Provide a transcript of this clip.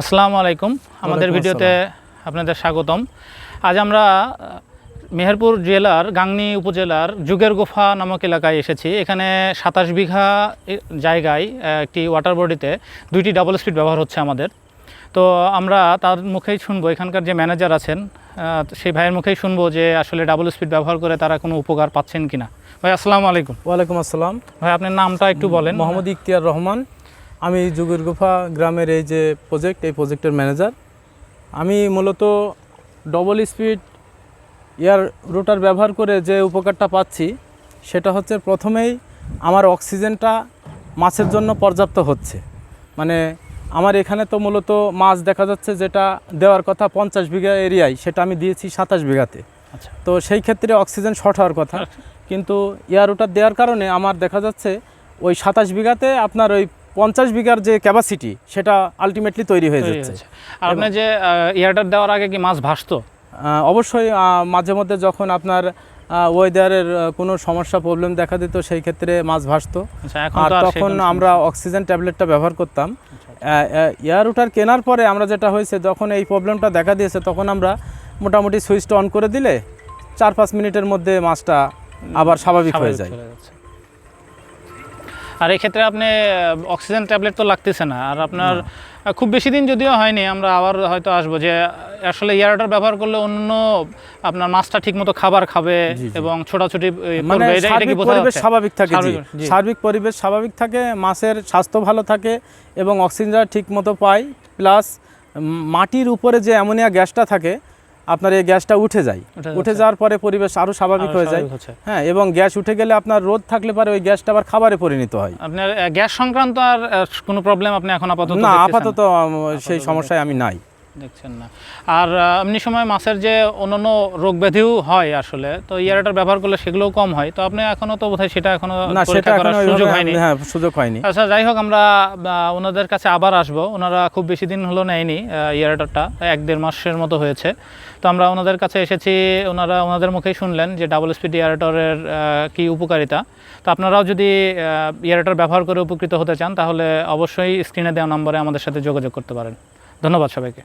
আসসালামু আলাইকুম। আমাদের ভিডিওতে আপনাদের স্বাগতম। আজ আমরা মেহেরপুর জেলার গাংনী উপজেলার যুগের গুফা নামক এলাকায় এসেছি। এখানে সাতাশ বিঘা জায়গায় একটি ওয়াটার বডিতে দুইটি ডাবল স্পিড ব্যবহার হচ্ছে আমাদের। তো আমরা তার মুখেই শুনব এখানকার যে ম্যানেজার আছেন সেই ভাইয়ের মুখেই শুনব যে আসলে ডাবল স্পিড ব্যবহার করে তারা কোনো উপকার পাচ্ছেন কিনা। ভাই আসসালামু আলাইকুম। ওয়ালাইকুম আসসালাম। ভাই আপনার নামটা একটু বলেন। মোহাম্মদ ইখতিয়ার রহমান। আমি যুগের গুফা গ্রামের এই যে প্রজেক্ট এই প্রজেক্টের ম্যানেজার আমি মূলত ডবল স্পিড এয়ার রোটার ব্যবহার করে যে উপকারটা পাচ্ছি সেটা হচ্ছে প্রথমেই আমার অক্সিজেনটা মাছের জন্য পর্যাপ্ত হচ্ছে। মানে আমার এখানে তো মূলত মাছ দেখা যাচ্ছে যেটা দেওয়ার কথা পঞ্চাশ বিঘা এরিয়ায় সেটা আমি দিয়েছি সাতাশ বিঘাতে। আচ্ছা। তো সেই ক্ষেত্রে অক্সিজেন শর্ট হওয়ার কথা। কিন্তু এয়ার রোটার দেওয়ার কারণে আমার দেখা যাচ্ছে ওই সাতাশ বিঘাতে আপনার ওই পঞ্চাশ বিঘার যে ক্যাপাসিটি সেটা আলটিমেটলি তৈরি হয়ে যাচ্ছে। হয়েছে। আর আপনি যে ইয়ারটার দেওয়ার আগে কি মাছ ভাসতো? অবশ্যই মাঝে মধ্যে যখন আপনার ওয়েদারের কোনো সমস্যা প্রবলেম দেখা দিত সেই ক্ষেত্রে মাছ ভাসতো। আচ্ছা আর তখন আমরা অক্সিজেন ট্যাবলেটটা ব্যবহার করতাম। এয়ার রুটার কেনার পরে আমরা যেটা হয়েছে যখন এই প্রবলেমটা দেখা দিয়েছে তখন আমরা মোটামুটি সুইচটা অন করে দিলে চার পাঁচ মিনিটের মধ্যে মাছটা আবার স্বাভাবিক হয়ে যায়। আর এই ক্ষেত্রে আপনি অক্সিজেন ট্যাবলেট তো লাগতেছে না। আর আপনার খুব বেশি দিন যদিও হয়নি আমরা আবার হয়তো আসব যে আসলে ইয়ারটার ব্যবহার করলে অন্য আপনার মাছটা ঠিকমতো খাবার খাবে। এবং ছোটাছুটি মানে পরিবেশ স্বাভাবিক থাকে সার্বিক- পরিবেশ স্বাভাবিক থাকে মাছের স্বাস্থ্য ভালো থাকে এবং অক্সিজেনটা ঠিক মতো পায়। প্লাস মাটির উপরে যে অ্যামোনিয়া গ্যাসটা থাকে আপনার এই গ্যাসটা উঠে যায়। উঠে যাওয়ার পরে পরিবেশ আরও স্বাভাবিক হয়ে যায়। হ্যাঁ এবং গ্যাস উঠে গেলে আপনার রোদ থাকলে পরে ওই গ্যাসটা আবার খাবারে পরিণত হয়। আপনার গ্যাস সংক্রান্ত আর কোনো প্রবলেম আপনি এখন আপাতত না আপাতত সেই সমস্যায় আমি নাই। দেখছেন না। আর এমনি সময় মাছের যে অন্যান্য রোগ ব্যাধিও হয় আসলে তো ইয়ারটার ব্যবহার করলে সেগুলোও কম হয়। তো আপনি এখনও তো বোধহয় সেটা এখনও পরীক্ষা করার সুযোগ হয়নি। হ্যাঁ সুযোগ হয়নি। আচ্ছা যাই হোক আমরা ওনাদের কাছে আবার আসব। ওনারা খুব বেশি দিন হলো নেয়নি ইয়ারটারটা এক দেড় মাসের মতো হয়েছে। তো আমরা ওনাদের কাছে এসেছি ওনারা ওনাদের মুখেই শুনলেন যে ডাবল স্পিড ইয়ারেটরের কি উপকারিতা। তো আপনারাও যদি ইয়ারেটর ব্যবহার করে উপকৃত হতে চান তাহলে অবশ্যই স্ক্রিনে দেওয়া নম্বরে আমাদের সাথে যোগাযোগ করতে পারেন। ধন্যবাদ সবাইকে।